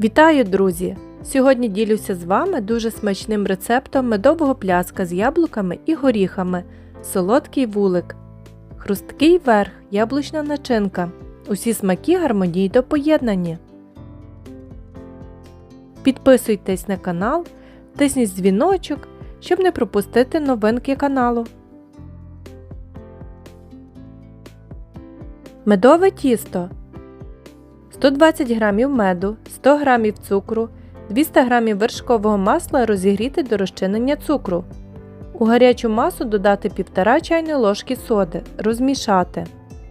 Вітаю, друзі! Сьогодні ділюся з вами дуже смачним рецептом медового пляска з яблуками і горіхами, солодкий вулик, хрусткий верх, яблучна начинка. Усі смаки гармонійно поєднані. Підписуйтесь на канал, тисніть дзвіночок, щоб не пропустити новинки каналу. Медове тісто 120 г меду, 100 г цукру, 200 г вершкового масла розігріти до розчинення цукру. У гарячу масу додати 1,5 чайної ложки соди, розмішати.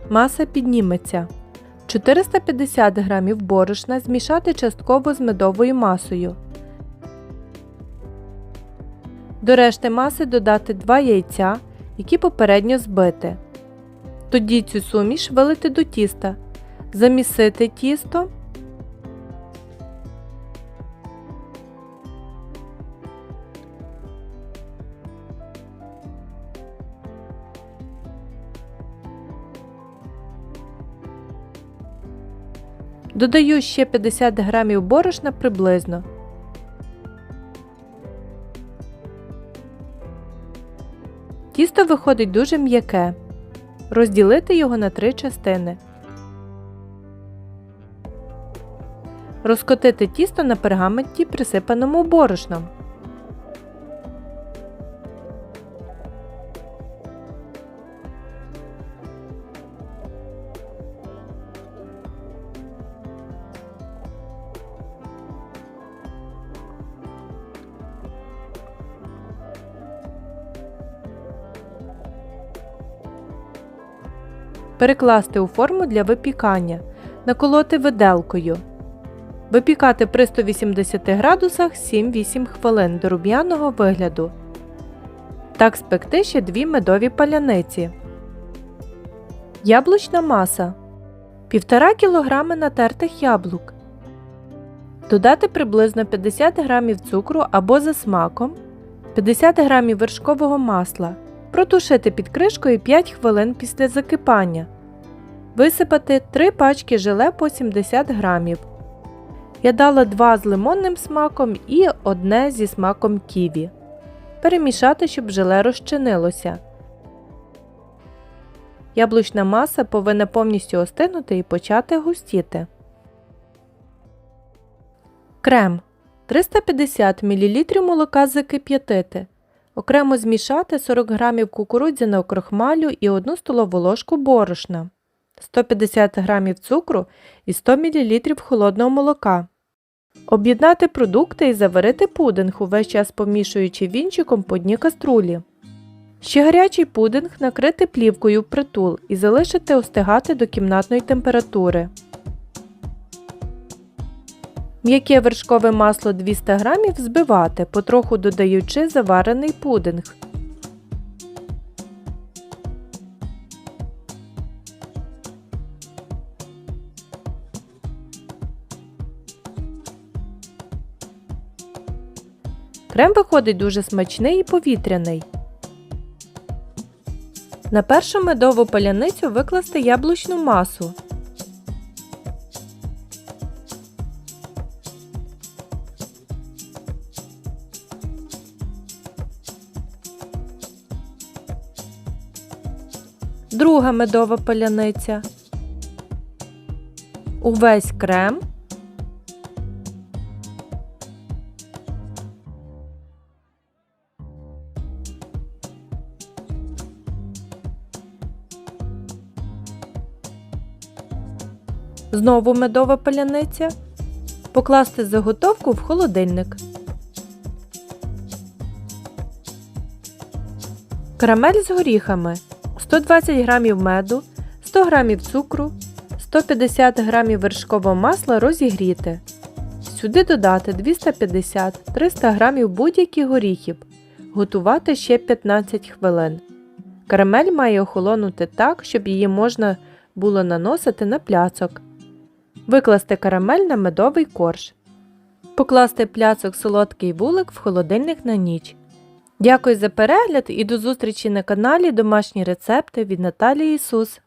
Маса підніметься. 450 г борошна змішати частково з медовою масою. До решти маси додати 2 яйця, які попередньо збити. Тоді цю суміш вилити до тіста. Замісити тісто. Додаю ще 50 грамів борошна приблизно. Тісто виходить дуже м'яке. Розділити його на три частини. Розкотити тісто на пергаменті, присипаному борошном. Перекласти у форму для випікання. Наколоти виделкою. Випікати при 180 градусах 7-8 хвилин до рум'яного вигляду. Так спекти ще дві медові паляниці. Яблучна маса 1,5 кг натертих яблук. Додати приблизно 50 г цукру або за смаком, 50 г вершкового масла. Протушити під кришкою 5 хвилин після закипання. Висипати 3 пачки желе по 70 грамів. Я дала 2 з лимонним смаком і одне зі смаком ківі. Перемішати, щоб желе розчинилося. Яблучна маса повинна повністю остигнути і почати густіти. Крем 350 мл молока закип'ятити. Окремо змішати 40 г кукурудзяного крохмалю і 1 столову ложку борошна, 150 г цукру і 100 мл холодного молока. Об'єднати продукти і заварити пудинг, увесь час помішуючи вінчиком по дні каструлі. Ще гарячий пудинг накрити плівкою в притул і залишити остигати до кімнатної температури. М'яке вершкове масло 200 г збивати, потроху додаючи заварений пудинг. Крем виходить дуже смачний і повітряний. На першу медову паляницю викласти яблучну масу. Друга медова паляниця. Увесь крем. Знову медова паляниця. Покласти заготовку в холодильник. Карамель з горіхами. 120 г меду, 100 г цукру, 150 г вершкового масла розігріти. Сюди додати 250-300 г будь-яких горіхів. Готувати ще 15 хвилин. Карамель має охолонути так, щоб її можна було наносити на пляцок. Викласти карамель на медовий корж. Покласти пляцок солодкий вулик в холодильник на ніч. Дякую за перегляд і до зустрічі на каналі Домашні рецепти від Наталії Ісус.